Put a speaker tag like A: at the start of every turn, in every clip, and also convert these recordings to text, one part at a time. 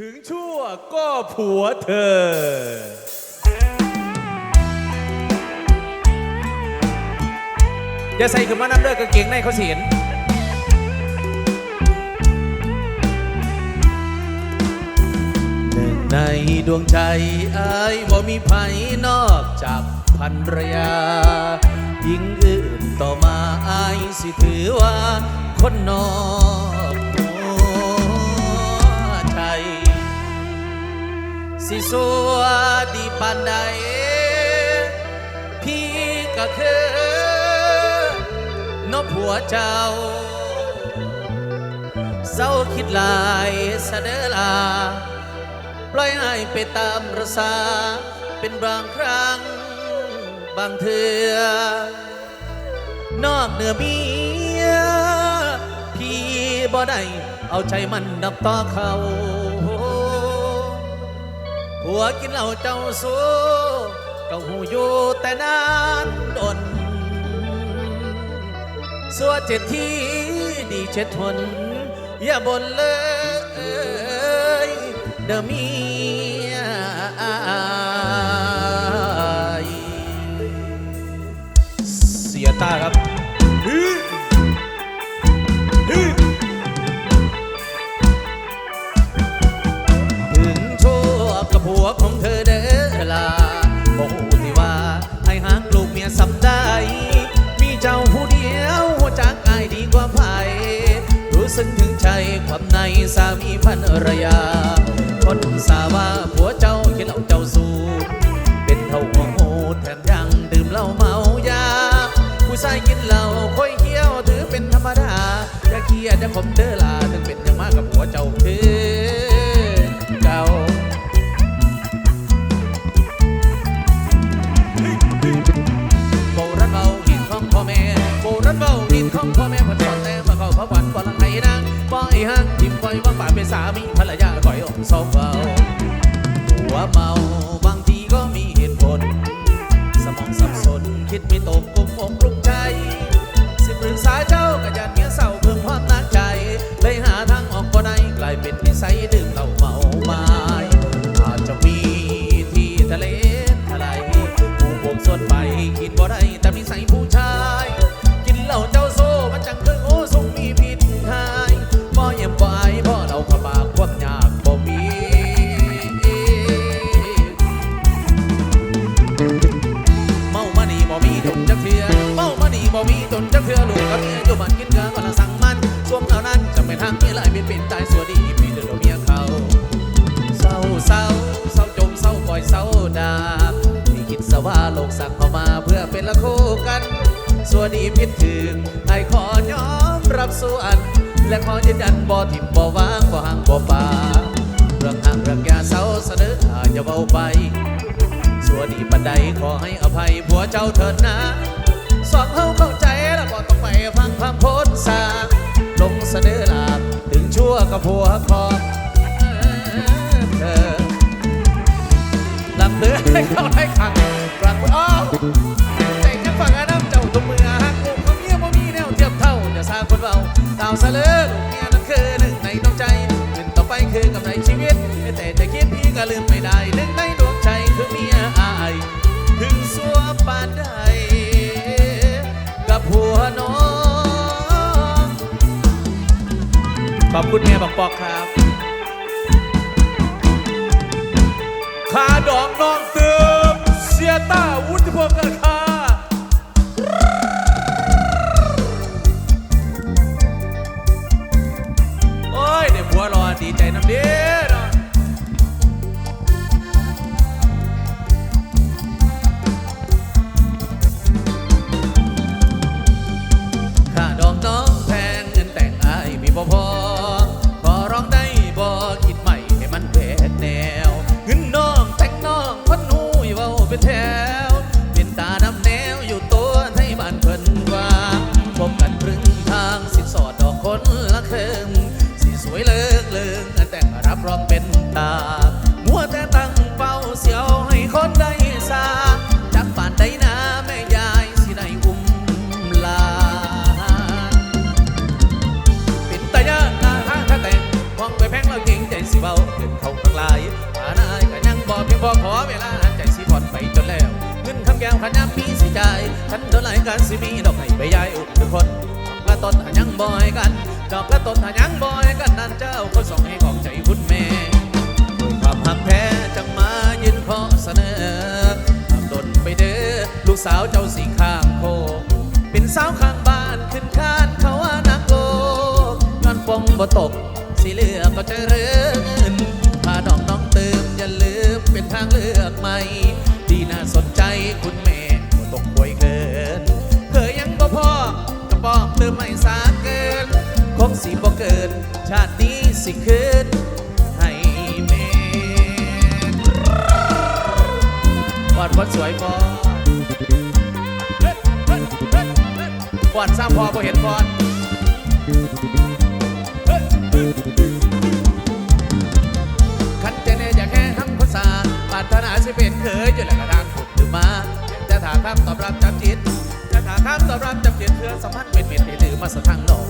A: ถึงชั่วก็ผัวเธออย่าใส่ขึ้นมาน้ำเด้อกางเกงในเขาเสียนหนึ่งในดวงใจอายบ่มีไผนอกจากพันรยา ยิ่งอื่นต่อมาอายสิถือว่าคนนอก สิสัวดีปานใดพี่ก็คือนกผัวเจ้าเศร้าคิดหลายเสนอลา ปล่อยให้ไปตามประสาเป็นบางครั้ง บางเทือนอกเหนือเมียพี่บ่ได้เอาใจมันดับต่อเขา ผัวกินเหล้าเจ้าสู้ก็หูอยู่แต่นานดนสัวเจ็ดที่ดีเจ็ดทนอย่าบ่นเลยเดอเมีเสียตาครับ ความในสามีภรรยา คนสาวาผัวเจ้ากินเหล้าเจ้าสูบเป็นเท่าหัวโหแถมยังดื่มเหล้าเมายา ผู้ชายกินเหล้าค่อยเขี้ยวถือเป็นธรรมดาอย่าเคียดอย่าผมเด้อลา ภรรยาก่อยองสองเบาหัวเมาบางทีก็มีเหตุผล สมองสับสนคิดไม่ตกกุมอกบลุกใจ สิปรึกษาเจ้าก็ยันเงี้ยเศร้าเพิ่มความนักใจ เลยหาทางออกก็ได้กลายเป็นนิสัยดื่มเหล้าเมา ดีบันไดขอให้อภัยผัวเจ้าเถิดนะสองเฮาเข้าใจแล้วก็ต้องไปฟังความโพสสาลงเสนอลาบถึงชั่วกับผัวของเธอลำเลือให้เข้าได้ขังรักอ้อแต่จะฟังอาน้ำเจ้าตัวมือหักลูกของเมียบ่มีแนวเทียบเท่าจะสร้างคนเบาดาวเสลอลูกเมียนั้นคือหนึ่งในดวงใจขึ้นต่อไปคือกำไรชีวิตแต่จะคิดพี่ก็ลืมไม่ได้ ปานใดกับหัวน้องขอบคุณแม่บอกปอกครับขาดอกน้องเติมเสียต้าวุฒิพงศ์กันครับ เราเก่งใจสิเบาเกินเขาข้างหลายฐานายก็ยังบ่เพียงพอขอเวลาใจสิผ่อนไปจนแล้ว เงินคำแก้วขันยามีสิจ่ายขันเท่าไรกันสิมีดอกให้ไปยายอุกทุกคนดอกละต้นหายังบ่ให้กัน ดอกละต้นหายังบ่ให้กันนั่นเจ้าก็ส่งให้ของใจคุณแม่ด้วยความหักแท้จังมายืนขอเสนอทำดนไปเด้อลูกสาวเจ้าสีข้างโคเป็นสาวข้างบ้านขึ้นคานเขาว่านักโลกนอนปองบ่ตก สิเลือกก็จะเรื่นพาดอกน้องเติมอย่าลืมเป็นทางเลือกใหม่ที่น่าสนใจคุณแม่บ่ตกป่วยเกินเคยยังบ่พอกระบอกเติมไม่สาเกินคงสิบ่เกิน ชาตินี้สิคืนให้แม่วาดคนสวยพอก่อนสร้างพอบ่เห็นก่อน ขันเจเนอยากแค่ทำคนสาปรารถนาสิเป็นเคยอยู่แหละกระทางถูกหรือมาจะถามคำตอบรับจับจิต จะถามคำตอบรับจับจิตเพื่อสัมพันธ์เป็นเม็ดให้ลืมมาสะทางโลก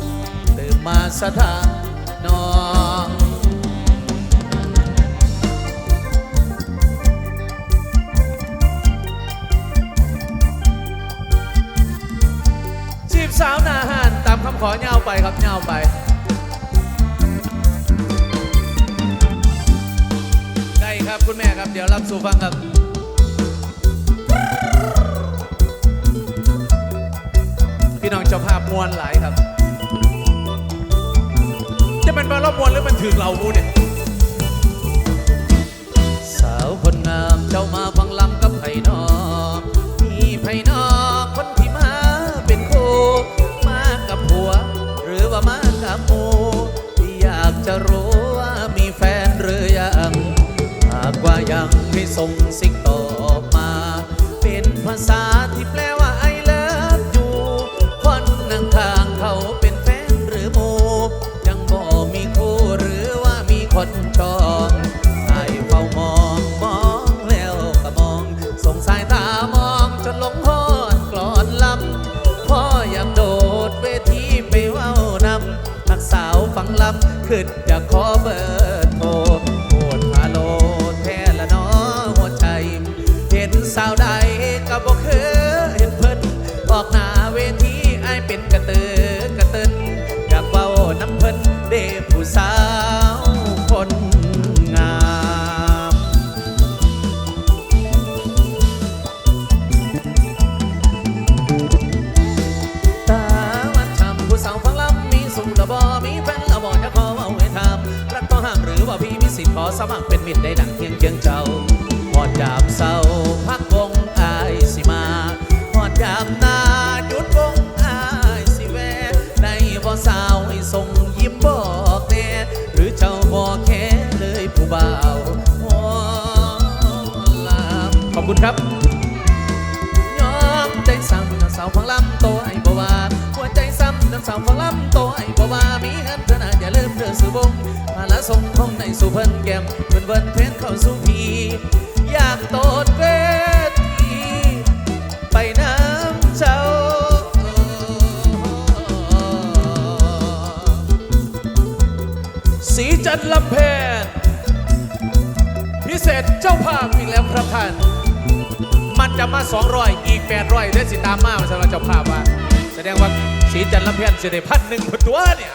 A: ลืมมาสะทางน้องจีบสาวหนาหันตามคำขอเงาไปครับเงาไป คุณแม่ครับ เดี๋ยวรับสู่ฟังครับพี่น้องเจ้าภาพมวลหลายครับ จะเป็นบอลมวลหรือมันถึงเราบูเนี่ย สาวคนงามเจ้ามาฟังลำกับไผ่นอมีไผ่นอคนที่มาเป็นโคมากับผัว หรือว่ามากับหมูที่อยากจะรู้ ส่งสิ่งตอบมา เป็นภาษาที่แปลว่า I love you คนนั่งข้างเขาเป็นแฟนหรือหมูยังบ่มีคู่หรือว่ามีคนชอบไอเฝ้ามองมองแล้วก็มองส่งสายตามองจนหลงพอนกลอนลำพ่ออยากโดดเวทีไปเว้านำนักสาวฟังลำขึ้นอยากขอเบอร์ สิทธิ์ขอสมัครเป็นมิตรได้ดังเคียงเคียงเจ้าหอดยามเศร้าพักวงอายสิมาหอดยามหนาหยุดวงอายสิแวะได้บ่สาวให้ส่งยิ้มบอกแน่หรือเจ้าบ่แค่เลยผู้บ่าวหอลำขอบคุณครับยอมใจซ้ำน้ำสาวฟังลำโตไอ้บ่ว่าหัวใจซ้ำน้ำสาวฟังลำ สู่เพิ่นแก้มเพิ่นเพิ่นเพนเข้าสู่พีอยากโตดเวทีไปน้ำเจ้าสีจันลำเพนพิเศษเจ้าภาพอีกแล้วครับท่าน มันจะมา 200 อีก 800ได้สิตามมาสำหรับเจ้าภาพว่า แสดงว่าสีจันลำเพียนสิได้พันหนึ่งคนตัวเนี่ย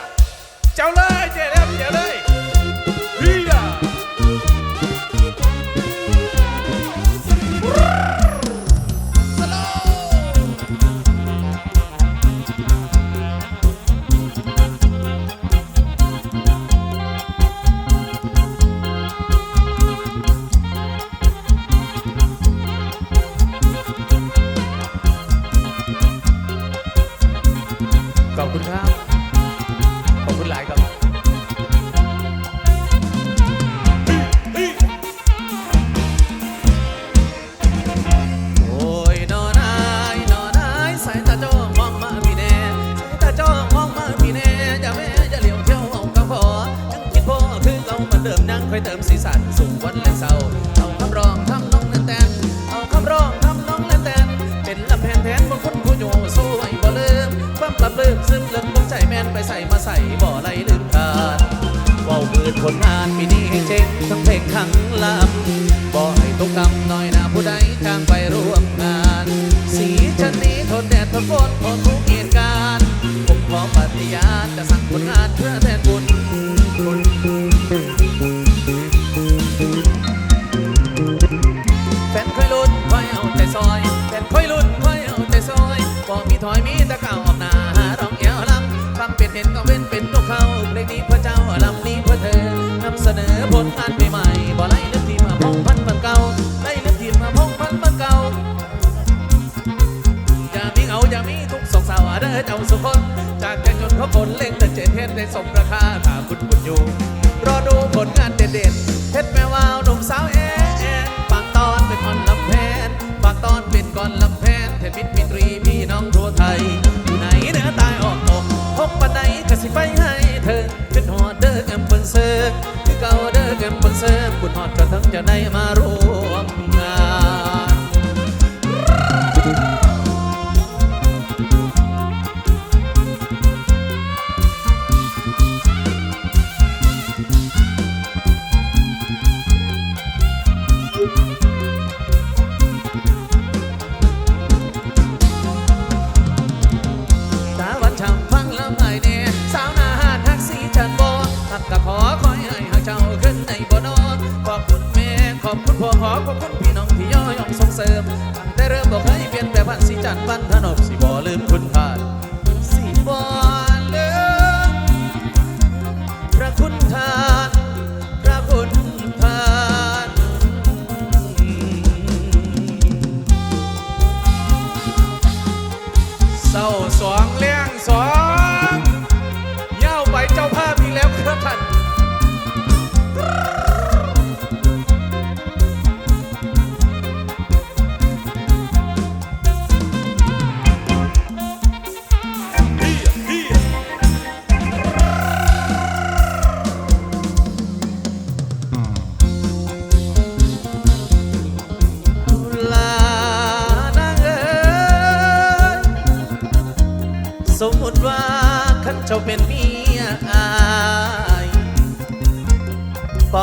A: เจ้าเลยเจ๊แล้วเจ้าเลย เลิกลงใจแม่นไปใส่มาใส่บ่ไหลลืมขาดเว้ามือขึ้นผลงานปีนี้ให้เจ๊งทั้งเพลงทั้งลำบ่ให้ตกกำน้อยนาผู้ใดจ้างไปร่วมงาน สีชันนี้ทนแดดทนฝนทนทุกเหตุการณ์ผมขอปฏิญาณจะสั่งผลงานเพื่อแทนบุญคุณแฟนค่อยลุ้นค่อยเอาใจซอยแฟนค่อยลุ้นค่อยเอาใจซอยบอกมีถอยมีตะเก่กหน้า นเขาคนเล่งแต่เจ็ดเฮ็ดได้สมราคาถ้าคุณคุณอยู่รอดูผลงานเด็ดๆเฮ็ดแม่วาวหนุ่มสาวแอนฝากตอนเป็นคนลำแพนฝากตอนเป็นก่อนลำแพนเทพิตมิตรีพี่น้องทั่วไทยอยู่ไหนเหนือตายออกตกพบปันใดก็สิไปให้เธอขึ้นหอดเด้อแกมเปิลเซอร์คือเก่าเด้อแกมเปิลเซอร์บุญหอดกระทั้งจะได้มาร่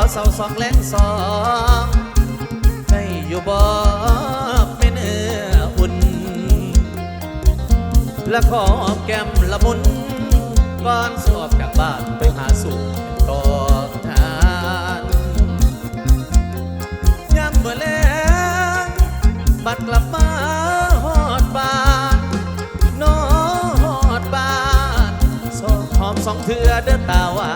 A: พอเสาสองแรงสองได้อยู่บ่ไม่เนื้ออุ่น และขอแก้มละมุนก่อนสอบจากบ้านไปหาสู่ตอบทานยามเมื่อแลงบัดกลับมาฮอดบ้านนอฮอดบ้านสองหอมสองเถือเดินตาวา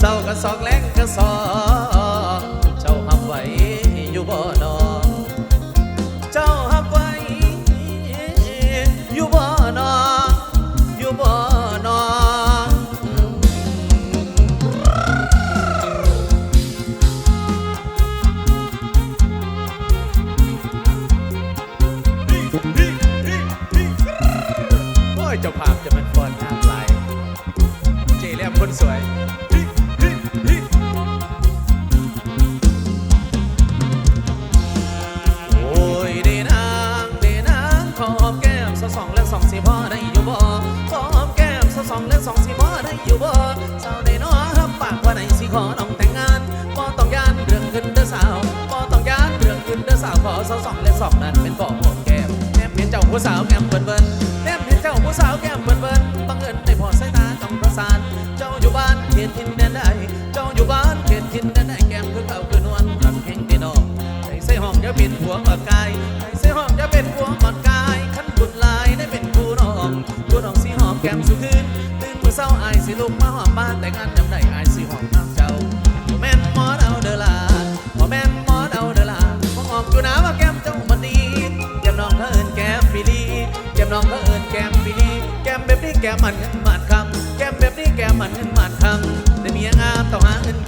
A: เศร้าก็สองแรงก็สอง เป็นผัวหมดกายใส่ใส่ห้องจะเป็นผัวหมดกายขันบุญลายได้เป็นกูน้องกูน้องสีหอมแก้มสุคืนตื่นมือเศร้าไอายสิลุกมาหอมบ้านแต่งงานยำใดอายสิหอมน้ำเจ้าบ่แม่นหมอเอาเดอลาบ่แม่นหมอเอาเดอลาหอมอยู่นะว่าแก้มเจ้ามันดีแก้มน้องเขาเอินแก้มปีลีแก้มน้องเขาเอินแก้มปีลีแก้มแบบนี้แก้มมันเงินมันคำแก้มแบบนี้แก้มมันเงินมันคำแต่เมียงามต้องหาเงิน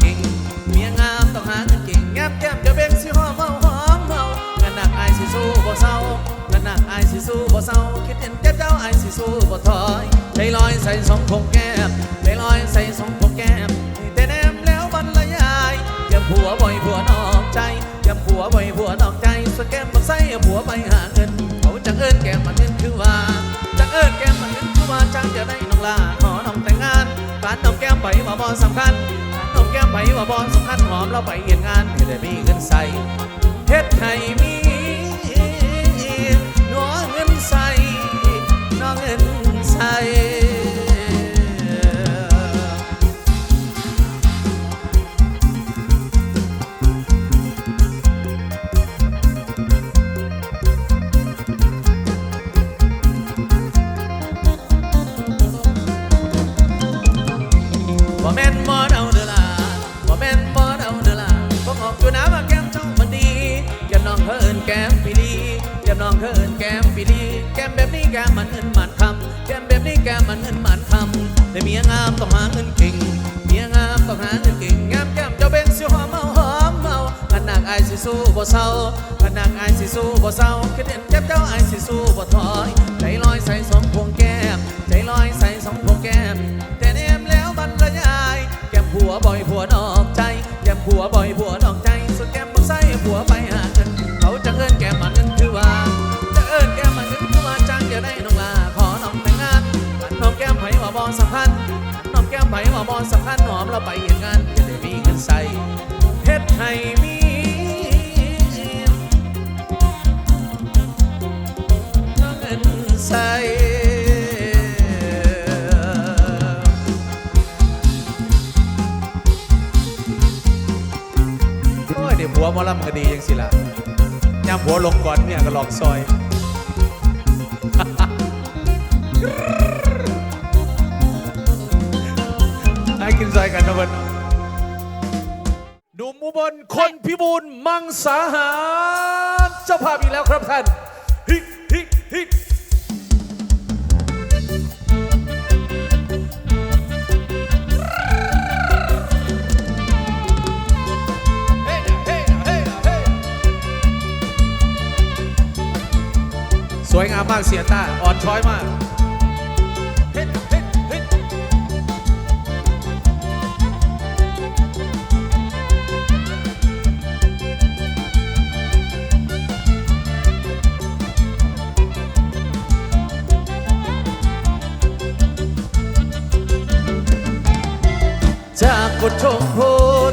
A: สู้บ่ถอยใจลอยใส่สองพงแก้มใจลอยใส่สองพงแก้มแต่แนมแล้วบรรยายเยี่ยมผัวบ่อยผัวนอกใจเยี่ยมผัวบ่อยผัวนอกใจส่วนแก้มมันใส่ผัวไปหาเงินเขาจังเอิ้นแก้มมันเงินคือว่าจังเอิ้นแก้มมันเงินคือว่าจังจะได้น้องลาขอน้องแต่งาน้องแก้มไปว่าบอสำคัญน้องแก้มไปว่าบอสำคัญหอมเราไปเห็นงานให้ได้มีเงินใส่เฮ็ดให้มี เงินใสบ่แม่นบ่เดาเด้อล่ะบ่แม่นบ่เดาเด้อล่ะบ่ออกอยู่นะว่าแก้มเจ้ามันดีแก้มน้องเขินแก้มปีดีแก้มน้องเขินแก้มปีดีแก้มแบบนี้แก้มมันเงินมัน มันเงินมันคำแต่เมียงามต้องหาเงินเก่ง เมียงามต้องหาเงินเก่ง งามแก้มเจ้าเป็นสิหอมเมาหอมเมาขนาดอายสิสู้บ่เศร้าขนาดอายสิสู้บ่เศร้าคิดเห็นแก้มเจ้าอายสิสู้บ่ถอย ใจลอยใส่สองพวงแก้ม ใจลอยใส่สองพวงแก้ม แต่เนมแล้วบรรยาย แก้มผัวบ่อยผัวนอกใจ แก้มผัวบ่อยผัวนอกใจส่วนแก้มบักไส้ผัวไปหาเงิน น้องแก้มว่าบอสำคัญหอมเราไปเห็นงานจะได้มีเงินใส่เฮ็ดให้มีเงินใส่โอ้เดี๋ยวหัวมอลำก็ดียังสิล่ะยามผัวลงก่อนเนี่ยก็หลอกซอย ให้กินซอยกันนะเวันดูมุบนคนพิบูลมังสาหารเจ้าภาพอีกแล้วครับท่านฮิฮิฮิสวยงามมากเสียต้าอ่อนช้อยมาก กกดชมโพ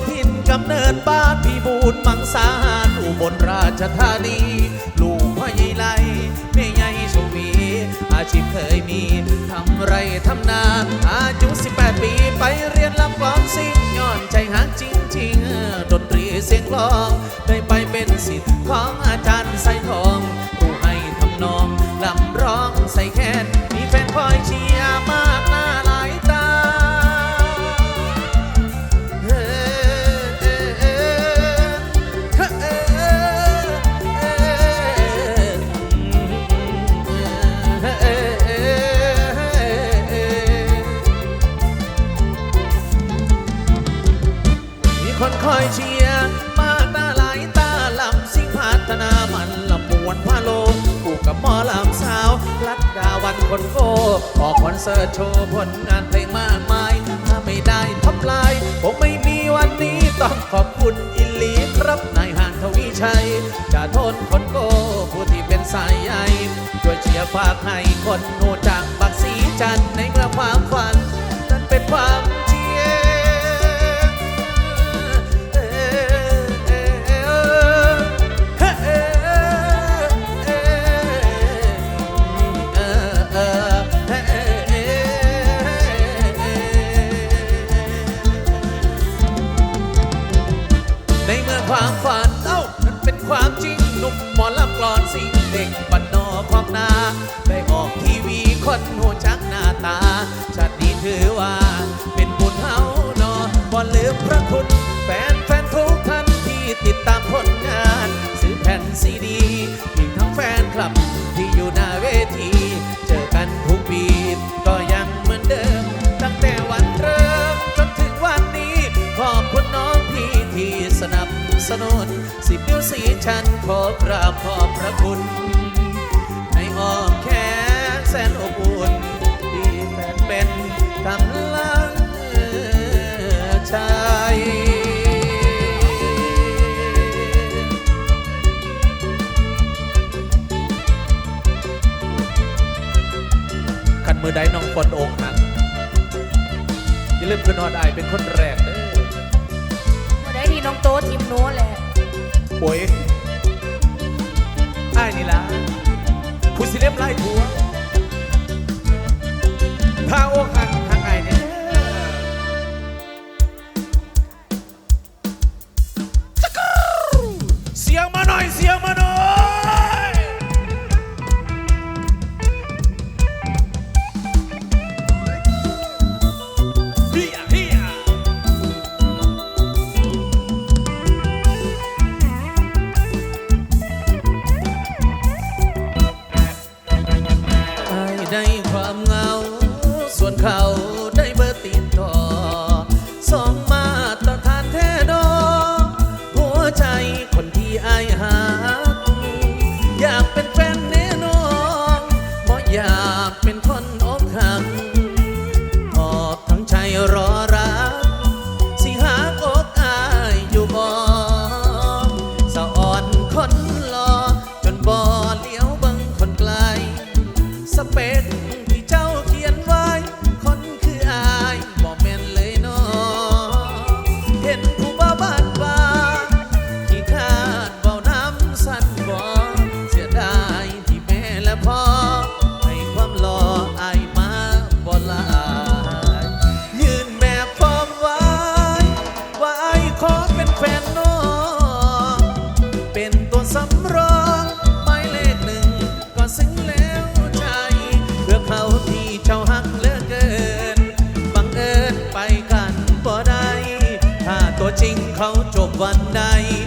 A: ทินกำเนิดบ้านพี่บูนมังสาหารอุบลราชธานี ลูกพ่อใหญ่ไลแม่ใหญ่ชมมีอาชีพเคยมี ทำไรทำนาอายุ 18 ปีไปเรียนลำกลองซิ่งย้อนใจหักจริง ๆ ดนตรีเสียงกลอง ได้ไปเป็นศิษย์ของอาจารย์ใส่ทอง คนคอยเชียร์มากหน้าหลายตาลำสิ่งพัฒนามันลำปวนพาโลคู่กับหมอลำสาวรัดดาวันคนโกออกคอนเสิร์ตโชว์ผลงานเพลงมากมาย ถ้าไม่ได้ท็อปไลน์ผมไม่มีวันนี้ต้องขอบคุณอิลีครับนายหานทวีชัย จะทนคนโกผู้ที่เป็นสายใยช่วยเชียร์ฝากให้คนโง่จากบักสีจันในเมื่อความฝัน นั้นเป็นความ เด็กบันนอกของนาได้ออกทีวีคนหัวจักหน้าตา ชาตินี้ถือว่า เป็นบุญเฮานอบ่ลืมพระคุณ แฟนแฟนทุกท่านที่ติดตามผลงาน ซื้อแผ่นซีดี ฉันขอกราบขอบพระคุณ ในอ้อมแขนแสนอบอุ่นที่แฟนเป็นกำลังใจขันมือได้น้องคนอกหักอย่าลืมคือนฮอดอายเป็นคนแรกเด้อ
B: เมือใดที่น้องโต๊ะทิมโน้แหละ
A: ปุ๋ยไอ้นี่ละผู้สิเล็บไล่ผัวถ้าอกหัหัก はない。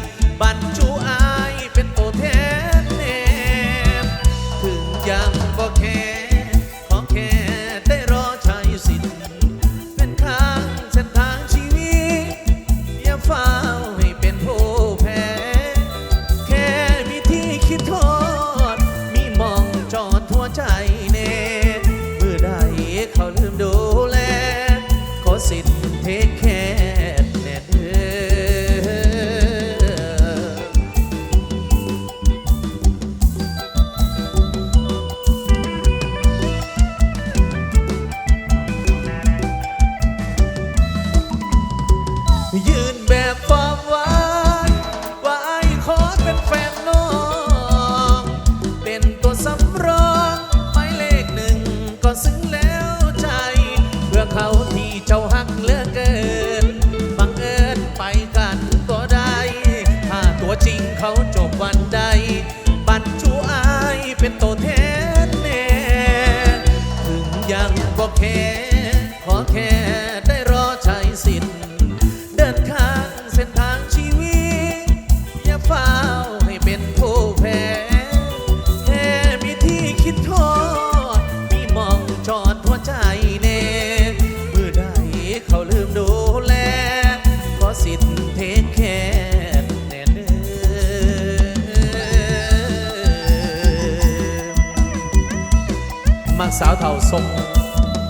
A: สาวเทาสม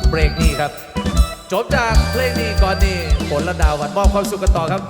A: เบรกนี้ครับ จบจากเพลงนี้ก่อนนี้ผละดาวันมอบความสุขกันต่อครับ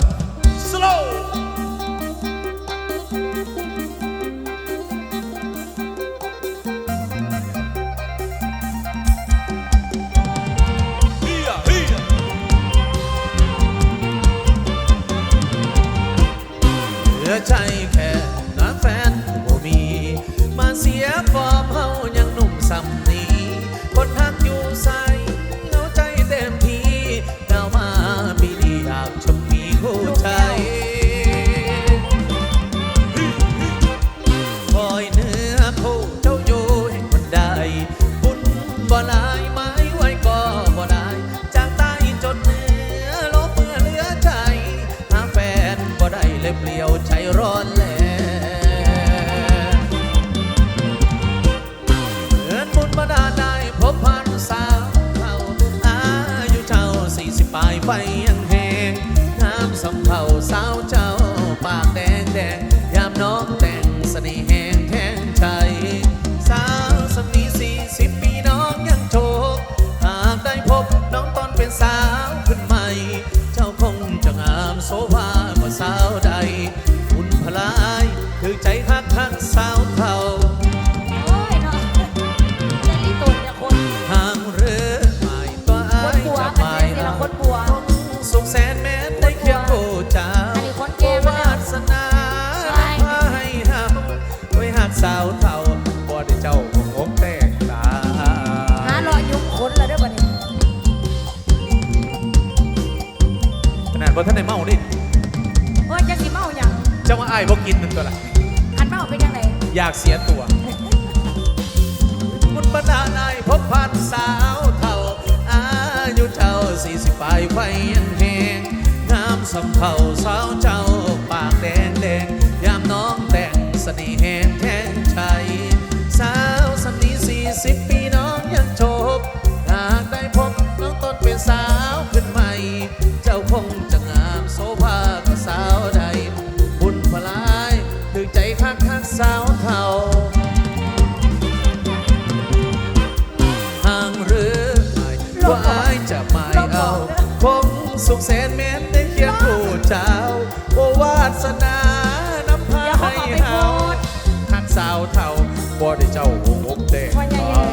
A: จ้าใหญ่เลย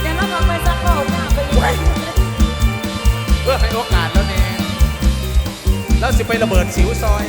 A: เดี๋ากลั
B: บ
A: ไปซักเบาห
B: น้าย
A: เพื่อให้โอกาสแล้วเนี่ยแล้วสิไประเบิดสิวซอย